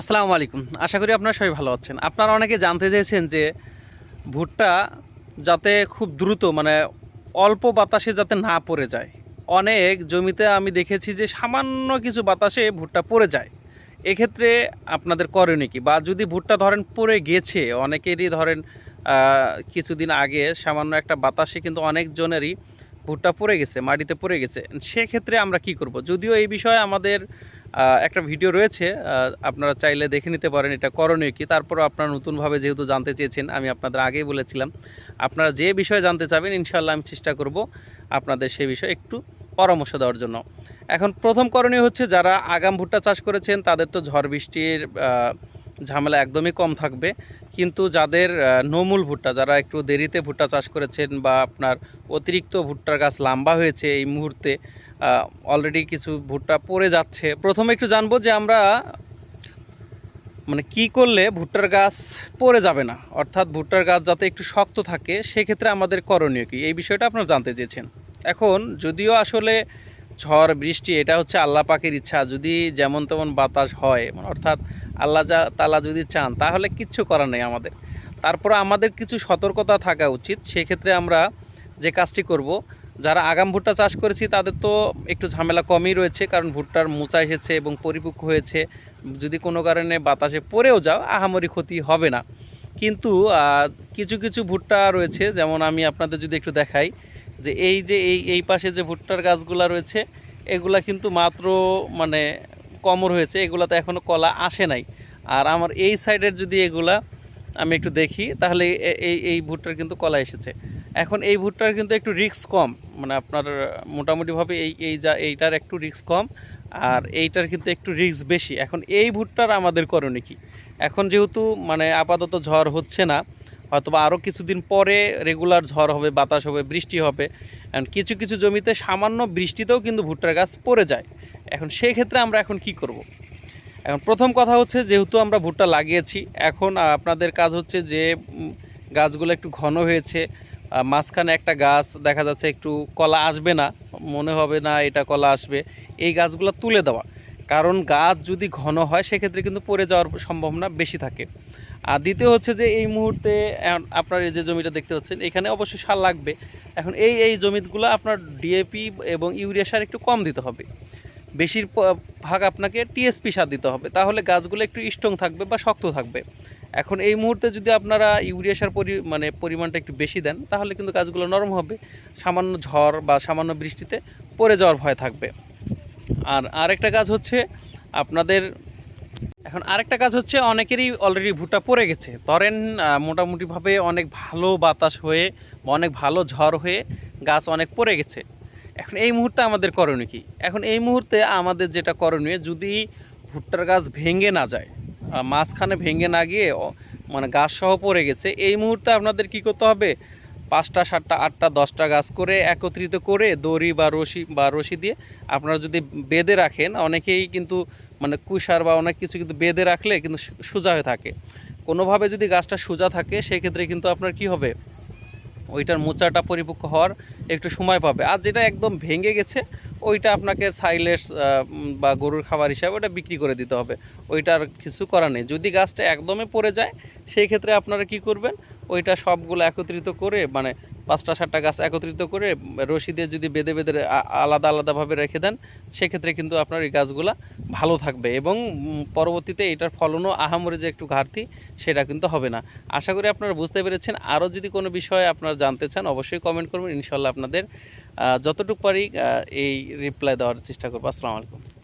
আসসালামু আলাইকুম। আশা করি আপনারা সবাই ভালো আছেন। আপনারা অনেকে জানতে চেয়েছেন যে ভুট্টা যাতে খুব দ্রুত মানে অল্প বাতাসে যাতে না পড়ে যায়। অনেক জমিতে আমি দেখেছি যে সামান্য কিছু বাতাসে ভুট্টা পড়ে যায়। এক্ষেত্রে আপনাদের করণীয় কি? বা যদি ভুট্টা ধরেন পড়ে গেছে, অনেকেরই ধরেন কিছুদিন আগে সামান্য একটা বাতাসে কিন্তু অনেকজনেরই ভুট্টা পড়ে গেছে, মাটিতে পড়ে গেছে। সেক্ষেত্রে আমরা কি করব? যদিও এই বিষয়ে আমাদের একটা ভিডিও রয়েছে আপনারা চাইলে দেখে নিতে পারেন এটা করণীয় কি। তারপর আপনারা নতুনভাবে যেহেতু জানতে চেয়েছেন, আমি আপনাদের আগেই বলেছিলাম। আপনারা যে বিষয়ে জানতে চাবেন ইনশাল্লাহ আমি চেষ্টা করব আপনাদের সে বিষয়ে একটু পরামর্শ দেওয়ার জন্য। এখন প্রথম করণীয় হচ্ছে, যারা আগাম ভুট্টা চাষ করেছেন, তাদের তো ঝড় বৃষ্টির ঝামেলা একদমই কম থাকবে। কিন্তু যাদের নমূল ভুট্টা, যারা একটু দেরিতে ভুট্টা চাষ করেছেন বা আপনার অতিরিক্ত ভুট্টার গাছ লম্বা হয়েছে এই মুহূর্তে অলরেডি কিছু ভুট্টা পড়ে যাচ্ছে। প্রথমে একটু জানব যে আমরা মানে কি করলে ভুট্টার গাছ পড়ে যাবে না? অর্থাৎ ভুট্টার গাছ যাতে একটু শক্ত থাকে, সেক্ষেত্রে আমাদের করণীয় কি? এই বিষয়টা আপনারা জানতে চেয়েছেন। এখন যদিও আসলে ঝড়, বৃষ্টি, এটা হচ্ছে আল্লাহ পাকের ইচ্ছা, যদি যেমন তেমন বাতাস হয়, অর্থাৎ আল্লাহ যা তালা যদি চান, তাহলে কিচ্ছু করার নেই আমাদের। তারপর আমাদের কিছু সতর্কতা থাকা উচিত। সেক্ষেত্রে আমরা যে কাজটি করব, যারা আগাম ভুট্টা চাষ করেছি, তাদের তো একটু ঝামেলা কমই রয়েছে, কারণ ভুট্টার মোচা এসেছে এবং পরিপক্ক হয়েছে। যদি কোনো কারণে বাতাসে পড়েও যাও, আহামরি ক্ষতি হবে না। কিন্তু কিছু কিছু ভুট্টা রয়েছে, যেমন আমি আপনাদের যদি একটু দেখাই, যে এই যে এই এই পাশে যে ভুট্টার গাছগুলা রয়েছে, এগুলা কিন্তু মাত্র মানে কমর হয়েছে, এগুলাতে এখনও কলা আসে নাই। আর আমার এই সাইডের যদি এগুলা আমি একটু দেখি, তাহলে এই এই ভুট্টার কিন্তু কলা এসেছে। এখন এই ভুট্টার কিন্তু একটু রিস্ক কম মানে আপনার মোটামুটিভাবে এই এই যা, এইটার একটু রিস্ক কম, আর এইটার কিন্তু একটু রিস্ক বেশি। এখন এই ভুট্টার আমাদের করণীয় কি? এখন যেহেতু মানে আপাতত ঝড় হচ্ছে না হয়তোবা আরও কিছুদিন পরে রেগুলার ঝড় হবে, বাতাস হবে, বৃষ্টি হবে। এখন কিছু কিছু জমিতে সামান্য বৃষ্টিতেও কিন্তু ভুট্টার গাছ পড়ে যায়। এখন সেই ক্ষেত্রে আমরা এখন কি করব। এখন প্রথম কথা হচ্ছে যেহেতু আমরা ভুট্টা লাগিয়েছি, এখন আপনাদের কাজ হচ্ছে যে গাছগুলো একটু ঘন হয়েছে মাঝখানে একটা গাছ দেখা যাচ্ছে একটু কলা আসবে না, মনে হবে না এটা কলা আসবে। এই গাছগুলো তুলে দেওয়া। কারণ গাছ যদি ঘন হয়, সেক্ষেত্রে কিন্তু পড়ে যাওয়ার সম্ভাবনা বেশি থাকে। আর দ্বিতীয় হচ্ছে যে, এই মুহূর্তে আপনার এই যে জমিটা দেখতে পাচ্ছেন, এখানে অবশ্যই সার লাগবে। এখন এই এই জমিগুলো আপনার ডিএপি এবং ইউরিয়া সার একটু কম দিতে হবে। বেশির ভাগ আপনাকে টিএসপি সার দিতে হবে। তাহলে গাছগুলো একটু স্ট্রং থাকবে বা শক্ত থাকবে। এখন এই মুহূর্তে যদি আপনারা ইউরিয়া সার পরি মানে পরিমাণটা একটু বেশি দেন, তাহলে কিন্তু গাছগুলো নরম হবে। সামান্য ঝড় বা সামান্য বৃষ্টিতে পড়ে যাওয়ার ভয় থাকবে। আর আরেকটা কাজ হচ্ছে আপনাদের, এখন আরেকটা কাজ হচ্ছে অনেকেরই অলরেডি ভুট্টা পড়ে গেছে। ধরেন মোটামুটিভাবে অনেক ভালো বাতাস হয়ে বা অনেক ভালো ঝড় হয়ে গাছ অনেক পড়ে গেছে। এখন এই মুহূর্তে আমাদের করণীয় কি? এখন এই মুহূর্তে আমাদের যেটা করণীয়, যদি ভুট্টার গাছ ভেঙে না যায় মাঝখানে ভেঙে না গিয়ে মানে গাছ সহ পড়ে গেছে, এই মুহূর্তে আপনাদের কি করতে হবে? পাঁচটা, সাতটা, আটটা, দশটা গাছ করে একত্রিত করে দড়ি বা রশি বা রশি দিয়ে আপনারা যদি বেঁধে রাখেন, অনেকেই কিন্তু মানে কুষার বা অনেক কিছু কিন্তু বেঁধে রাখলে কিন্তু সোজা হয়ে থাকে। কোনোভাবে যদি গাছটা সোজা থাকে, সেক্ষেত্রে কিন্তু আপনার কি হবে? ওইটার মোচাটা পরিপক্ক হওয়ার একটু সময় পাবে। আর যেটা একদম ভেঙে গেছে, ওইটা আপনাকে সাইলেস বা গরুর খাবার হিসাবে ওটা বিক্রি করে দিতে হবে। ওইটার কিছু করার নেই। যদি গাছটা একদমই পড়ে যায় সেই ক্ষেত্রে আপনারা কি করবেন? ওইটা সবগুলো একত্রিত করে মানে পাঁচটা সাতটা গাছ একত্রিত করে রশি দিয়ে যদি বেঁধে বেঁধে আলাদা আলাদাভাবে রেখে দেন, সেক্ষেত্রে কিন্তু আপনার এই গাছগুলা ভালো থাকবে এবং পরবর্তীতে এটার ফলনও আহামরি যে একটু ঘাটতি, সেটা কিন্তু হবে না। আশা করি আপনারা বুঝতে পেরেছেন। আরও যদি কোনো বিষয়ে আপনারা জানতে চান, অবশ্যই কমেন্ট করবেন। ইনশাল্লাহ আপনাদের যতটুকু পারি এই রিপ্লাই দেওয়ার চেষ্টা করব। আসসালামু আলাইকুম।